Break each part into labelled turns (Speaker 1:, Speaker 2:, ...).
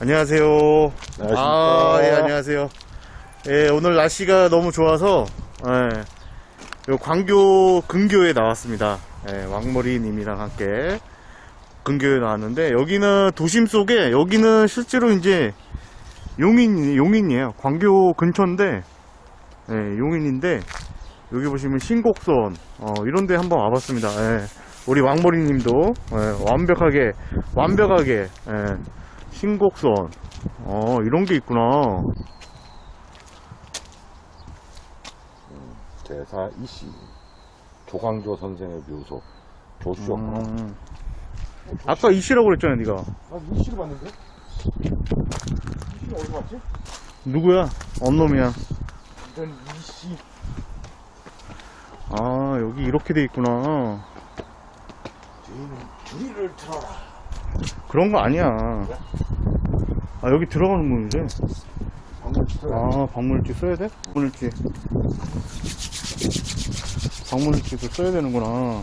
Speaker 1: 안녕하세요. 아, 예, 안녕하세요. 예, 오늘 날씨가 너무 좋아서, 예, 요 광교 근교에 나왔습니다. 예, 왕머리님이랑 함께 근교에 나왔는데, 여기는 도심 속에, 여기는 실제로 이제 용인, 용인이에요. 광교 근처인데, 예, 용인인데, 여기 보시면 신곡선, 어, 이런 데 한번 와봤습니다. 예, 우리 왕머리님도, 예, 완벽하게, 완벽하게, 예, 신곡선. 어, 이런 게 있구나.
Speaker 2: 대사 이씨 조광조 선생의 묘소 조수였구나.
Speaker 1: 음. 아까 이씨라고 그랬잖아, 니가.
Speaker 2: 나 이씨를 봤는데? 이씨는 어디서 봤지?
Speaker 1: 누구야? 언놈이야.
Speaker 2: 이런 이씨.
Speaker 1: 아, 여기 이렇게 돼 있구나.
Speaker 2: 죄인은 주리를 들어라.
Speaker 1: 그런 거 아니야. 아, 여기 들어가는 문이래.
Speaker 2: 진짜
Speaker 1: 아, 방문일지 써야 돼? 방문일지. 방문일지도 써야 되는구나.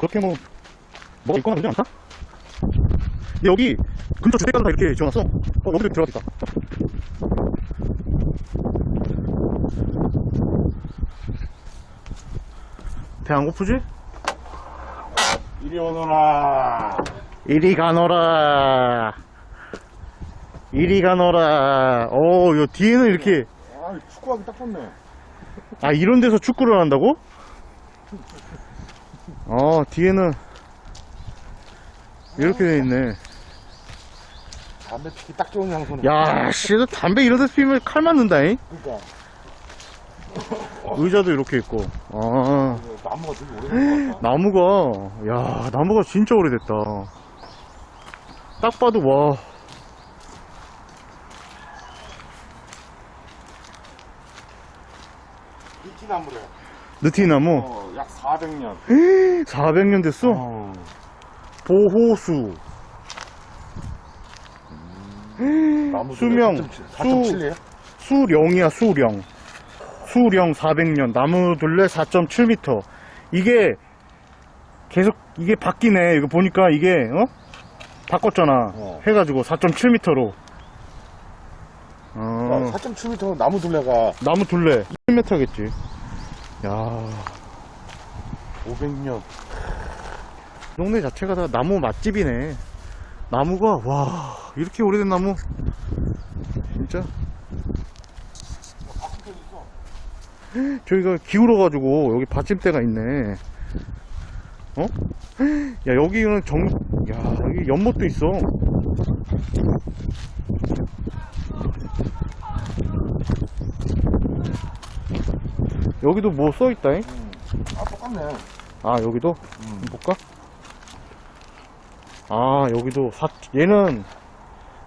Speaker 1: 그렇게 뭐, 뭐가 있거나 그러지 않다? 근데 여기 근처 주택가도 다 이렇게 지어놨어. 어, 여기도 들어가겠다. 배 안 고프지?
Speaker 2: 이리 오너라.
Speaker 1: 이리 가너라. 이리 가너라. 오, 요 뒤에는 이렇게,
Speaker 2: 아, 축구하기 딱 좋네.
Speaker 1: 아, 이런 데서 축구를 한다고? 어, 뒤에는 이렇게 돼 있네.
Speaker 2: 담배 피기 딱 좋은 장소네.
Speaker 1: 야, 씨, 너 담배 이런 데서 피면 칼 맞는다잉?
Speaker 2: 그러니까
Speaker 1: 의자도 이렇게 있고. 아,
Speaker 2: 이거 나무가 되게 오래된 것 같다.
Speaker 1: 나무가, 야, 나무가 진짜 오래됐다. 딱 봐도, 와.
Speaker 2: 리치나무래.
Speaker 1: 느티나무.
Speaker 2: 어, 약 400년.
Speaker 1: 400년 됐어?
Speaker 2: 어.
Speaker 1: 보호수.
Speaker 2: 나무
Speaker 1: 수명,
Speaker 2: 4.7이에요?
Speaker 1: 수령이야, 수령. 수령 400년. 나무 둘레 4.7m. 이게, 계속, 이게 바뀌네. 이거 보니까 이게, 어? 바꿨잖아.
Speaker 2: 어.
Speaker 1: 해가지고 4.7m로. 어.
Speaker 2: 4.7m 나무 둘레가
Speaker 1: 나무 둘레 1m겠지. 야,
Speaker 2: 500년.
Speaker 1: 동네 자체가 다 나무 맛집이네. 나무가 와 이렇게 오래된 나무 진짜 저기가 기울어가지고 여기 받침대가 있네. 어? 야 여기는 정, 야 여기 연못도 있어. 여기도 뭐 써있다잉?
Speaker 2: 아, 똑같네.
Speaker 1: 아 여기도
Speaker 2: 음.
Speaker 1: 볼까? 아 여기도 사, 얘는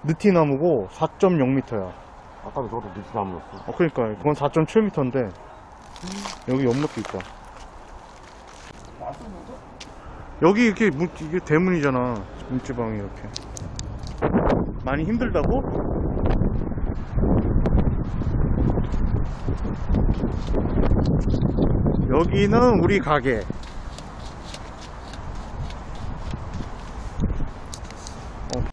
Speaker 1: 느티나무고 4.0m야.
Speaker 2: 아까도 저도 리치나무였어.
Speaker 1: 어 그러니까 그건 4.7m인데 여기 연못도 있다. 여기 이렇게 문, 이게 대문이잖아. 문지방이 이렇게. 많이 힘들다고? 여기는 우리 가게. 어.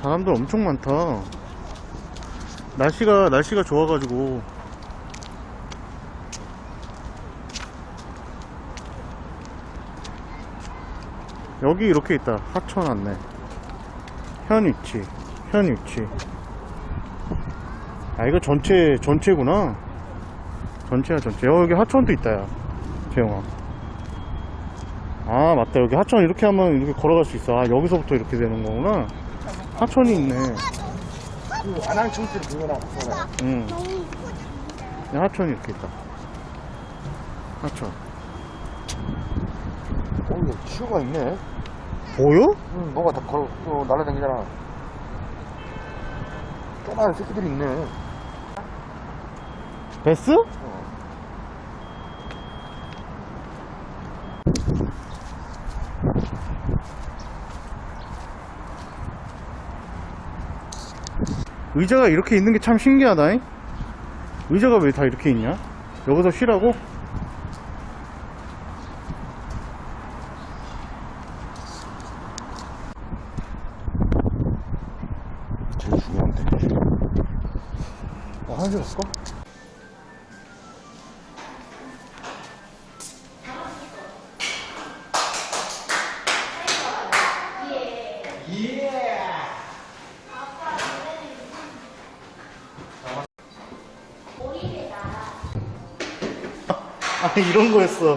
Speaker 1: 사람들 엄청 많다. 날씨가 날씨가 좋아가지고 여기 이렇게 있다. 하천 안내. 현 위치, 현 위치. 아 이거 전체 전체구나. 전체야 전체. 어 여기 하천도 있다 야. 재영아. 아 맞다. 여기 하천 이렇게 하면 이렇게 걸어갈 수 있어. 아 여기서부터 이렇게 되는 거구나. 하천이 있네.
Speaker 2: 그 안항청실 그거랑.
Speaker 1: 응. 야, 하천이 이렇게 있다. 하천.
Speaker 2: 어, 이거 치어가 있네.
Speaker 1: 보여?
Speaker 2: 응, 뭐가 다 걸어, 어, 날아다니잖아. 조그마한 새끼들이 있네.
Speaker 1: 베스? 의자가 이렇게 있는 게 참 신기하다. 잉? 의자가 왜 다 이렇게 있냐? 여기서 쉬라고?
Speaker 2: 제일 중요한데. 어, 한줄 쓸까?
Speaker 1: 아니 이런 거였어.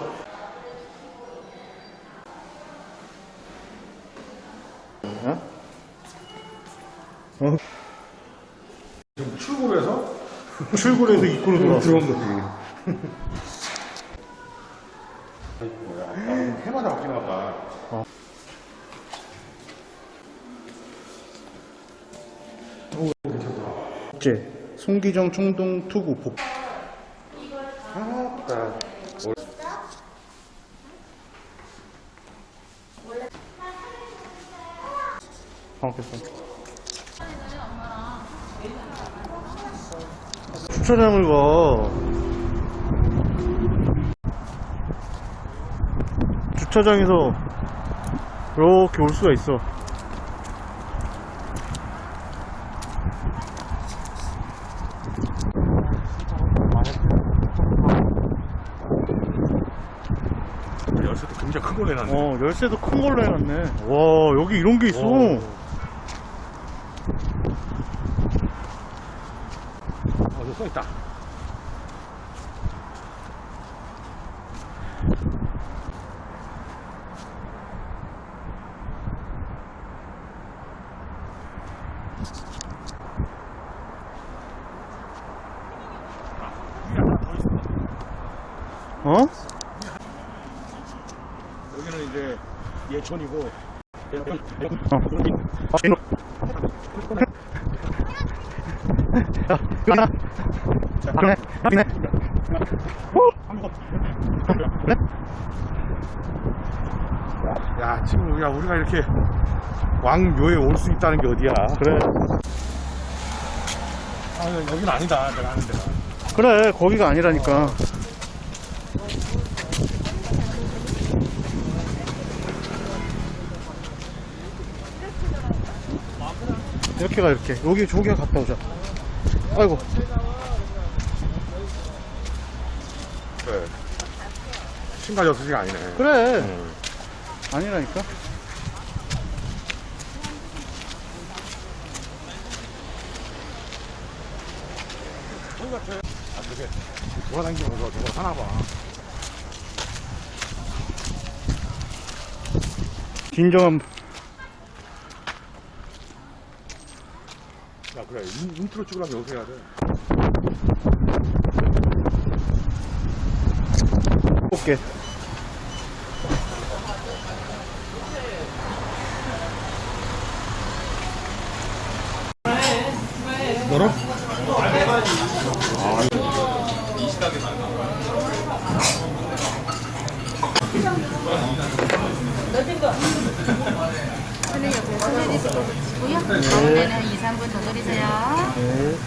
Speaker 1: 어? 어? 출구에서 입구로 들어왔어.
Speaker 2: 들어온 거지. 뭐야, 아, 해마다 바뀌나 봐.
Speaker 1: 제 송기정 충동 투구 복.
Speaker 2: 아, 나.
Speaker 1: 반갑겠어. 주차장을 가. 주차장에서 이렇게 올 수가 있어.
Speaker 2: 열쇠도 굉장히 큰 걸로 해놨네.
Speaker 1: 어, 열쇠도 큰 걸로 해놨네. 와, 여기 이런 게 있어.
Speaker 2: 어, 저 써있다.
Speaker 1: 어?
Speaker 2: 여기는 이제 예천이고.
Speaker 1: 어. 아, 그러네. 합이네. 그래?
Speaker 2: 야, 지금 우리가, 우리가 이렇게 왕묘에 올 수 있다는 게 어디야?
Speaker 1: 그래.
Speaker 2: 아, 여기는 아니다. 내가 아는 데가.
Speaker 1: 그래, 거기가 아니라니까. 이렇게 가, 이렇게. 여기, 저기 갔다 오자. 아이고.
Speaker 2: 그래. 신발 여섯시가 아니네.
Speaker 1: 그래.
Speaker 2: 응.
Speaker 1: 아니라니까.
Speaker 2: 아, 저게 돌아다니면서 저걸 하나 봐.
Speaker 1: 진정한,
Speaker 2: 야, 그래. 인, 인트로 찍으려면 여기서 해야 돼.
Speaker 1: 볼게.
Speaker 3: 옆에 있고 계시고요. 가운데는 2, 3분 더 드리세요.
Speaker 1: 네.